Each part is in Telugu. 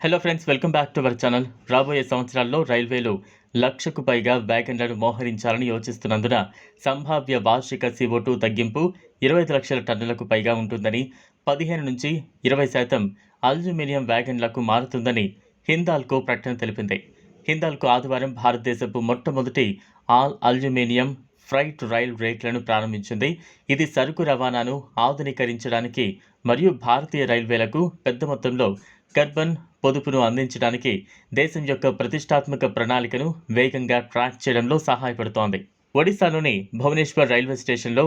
Hello friends welcome back to our channel రాబోయే సంవత్సరాల్లో రైల్వేలు లక్షకు పైగా వ్యాగన్లను మోహరించాలని యోచిస్తున్నందున సంభావ్య వార్షిక సిఓ తగ్గింపు ఇరవై ఐదు లక్షల టన్నులకు పైగా ఉంటుందని పదిహేను నుంచి ఇరవై శాతం అల్యూమినియం వ్యాగన్లకు మారుతుందని హిందాల్కో ప్రకటన తెలిపింది. హిందాల్కో ఆదివారం భారతదేశపు మొట్టమొదటి ఆల్ అల్యూమినియం ఫ్రైట్ రైల్ రేట్లను ప్రారంభించింది. ఇది సరుకు రవాణాను ఆధునీకరించడానికి మరియు భారతీయ రైల్వేలకు పెద్ద మొత్తంలో కర్బన్ పొదుపును అందించడానికి దేశం యొక్క ప్రతిష్టాత్మక ప్రణాళికను వేగంగా ట్రాక్ చేయడంలో సహాయపడుతోంది. ఒడిశాలోని భువనేశ్వర్ రైల్వే స్టేషన్లో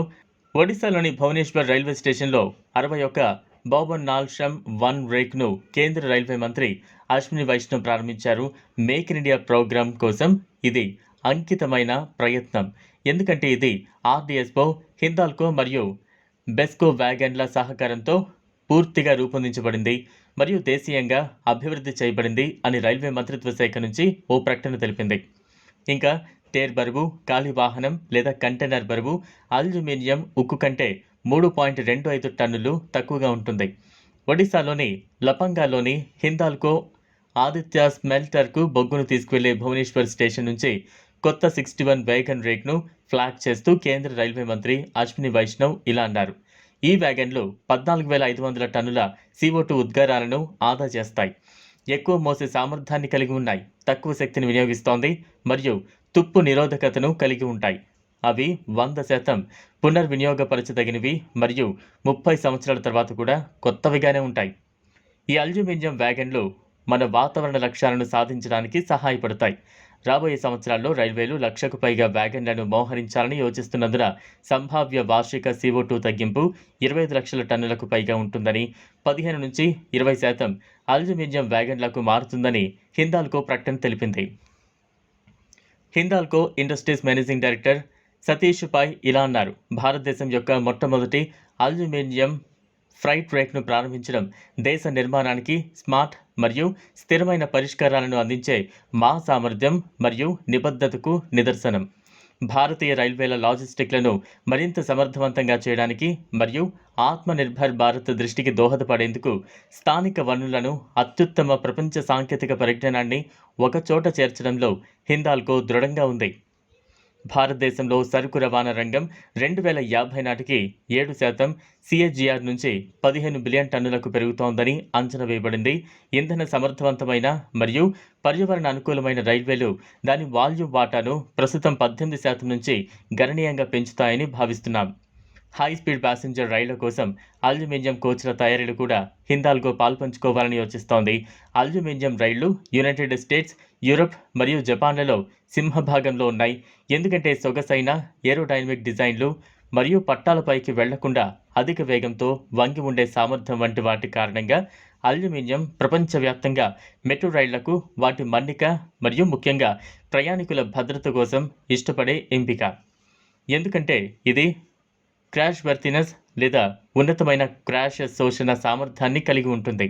ఒడిశాలోని భువనేశ్వర్ రైల్వే స్టేషన్లో అరవై ఒక్క బాబన్ నాల్షమ్ వన్ రేక్ను కేంద్ర రైల్వే మంత్రి అశ్విని వైష్ణవ్ ప్రారంభించారు. మేక్ ఇన్ ఇండియా ప్రోగ్రాం కోసం ఇది అంకితమైన ప్రయత్నం. ఎందుకంటే ఇది ఆర్డిఎస్ఓ హిందాల్కో మరియు బెస్కో వ్యాగన్ల సహకారంతో పూర్తిగా రూపొందించబడింది మరియు దేశీయంగా అభివృద్ధి చేయబడింది అని రైల్వే మంత్రిత్వ శాఖ నుంచి ఓ ప్రకటన తెలిపింది. ఇంకా టేర్ బరువు ఖాళీ వాహనం లేదా కంటైనర్ బరువు అల్యూమినియం ఉక్కు కంటే మూడు పాయింట్ రెండు ఐదు టన్నులు తక్కువగా ఉంటుంది. ఒడిశాలోని లపంగాలోని హిందాల్కో ఆదిత్య స్మెల్టర్కు బొగ్గును తీసుకువెళ్ళే భువనేశ్వర్ స్టేషన్ నుంచి కొత్త సిక్స్టీ వన్ వేగన్ రేక్ను ఫ్లాగ్ చేస్తూ కేంద్ర రైల్వే మంత్రి అశ్విని వైష్ణవ్ ఇలా అన్నారు. ఈ వ్యాగన్లు పద్నాలుగు వేల ఐదు వందల టన్నుల సీఓ టూ ఉద్గారాలను ఆదా చేస్తాయి. ఎక్కువ మోసే సామర్థ్యాన్ని కలిగి ఉన్నాయి. తక్కువ శక్తిని వినియోగిస్తోంది మరియు తుప్పు నిరోధకతను కలిగి ఉంటాయి. అవి వంద శాతం పునర్వినియోగపరచదగినవి మరియు ముప్పై సంవత్సరాల తర్వాత కూడా కొత్తవిగానే ఉంటాయి. ఈ అల్యూమినియం వ్యాగన్లు మన వాతావరణ లక్ష్యాలను సాధించడానికి సహాయపడతాయి. రాబోయే సంవత్సరాల్లో రైల్వేలు లక్షకు పైగా వ్యాగన్లను మోహరించాలని యోచిస్తున్నందున సంభావ్య వార్షిక సీఓ టూ తగ్గింపు ఇరవై ఐదు లక్షల టన్నులకు పైగా ఉంటుందని పదిహేను నుంచి ఇరవై శాతం అల్యూమినియం వ్యాగన్లకు మారుతుందని హిందాల్కో ప్రకటన తెలిపింది. Hindalco industries managing director Satish Pai ఇలా అన్నారు. భారతదేశం యొక్క మొట్టమొదటి అల్యూమినియం ఫ్రైట్ రేక్ను ప్రారంభించడం దేశ నిర్మాణానికి స్మార్ట్ మరియు స్థిరమైన పరిష్కారాలను అందించే మా సామర్థ్యం మరియు నిబద్ధతకు నిదర్శనం. భారతీయ రైల్వేల లాజిస్టిక్లను మరింత సమర్థవంతంగా చేయడానికి మరియు ఆత్మనిర్భర్ భారత్ దృష్టికి దోహదపడేందుకు స్థానిక వనరులను అత్యుత్తమ ప్రపంచ సాంకేతిక పరిజ్ఞానాన్ని ఒకచోట చేర్చడంలో హిందాల్కో దృఢంగా ఉంది. భారతదేశంలో సరుకు రవాణా రంగం రెండు వేల యాభై నాటికి ఏడు శాతం సిఎస్జిఆర్ నుంచి పదిహేను బిలియన్ టన్నులకు పెరుగుతోందని అంచనా వేయబడింది. ఇంధన సమర్థవంతమైన మరియు పర్యావరణ అనుకూలమైన రైల్వేలు దాని వాల్యూమ్ వాటాను ప్రస్తుతం పద్దెనిమిది శాతం నుంచి గణనీయంగా పెంచుతాయని భావిస్తున్నాం. హై స్పీడ్ ప్యాసింజర్ రైళ్ళ కోసం అల్యూమినియం కోచ్ల తయారీలు కూడా హిందాల్గో పాల్పంచుకోవాలని యోచిస్తోంది. అల్యూమినియం రైళ్ళు యునైటెడ్ స్టేట్స్ యూరప్ మరియు జపాన్లలో సింహభాగంలో ఉన్నాయి. ఎందుకంటే సొగసైన ఏరోడైనమిక్ డిజైన్లు మరియు పట్టాలపైకి వెళ్ళకుండా అధిక వేగంతో వంగి ఉండే సామర్థ్యం వంటి వాటి కారణంగా అల్యూమినియం ప్రపంచవ్యాప్తంగా మెట్రో రైళ్ళకు వాటి మన్నిక మరియు ముఖ్యంగా ప్రయాణికుల భద్రత కోసం ఇష్టపడే ఎంపిక. ఎందుకంటే ఇది క్రాష్ వర్తినెస్ లేదా ఉన్నతమైన క్రాష్ శోషణ సామర్థ్యాన్ని కలిగి ఉంటుంది.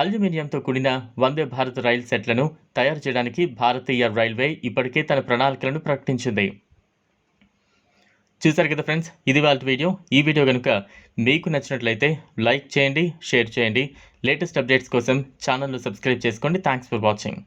అల్యూమినియంతో కూడిన వందే భారత్ రైల్ సెట్లను తయారు చేయడానికి భారతీయ రైల్వే ఇప్పటికే తన ప్రణాళికలను ప్రకటించింది. చూసారు కదా ఫ్రెండ్స్ ఇది వాళ్ళ వీడియో. ఈ వీడియో కనుక మీకు నచ్చినట్లయితే లైక్ చేయండి షేర్ చేయండి. లేటెస్ట్ అప్డేట్స్ కోసం ఛానల్ను సబ్స్క్రైబ్ చేసుకోండి. Thanks for watching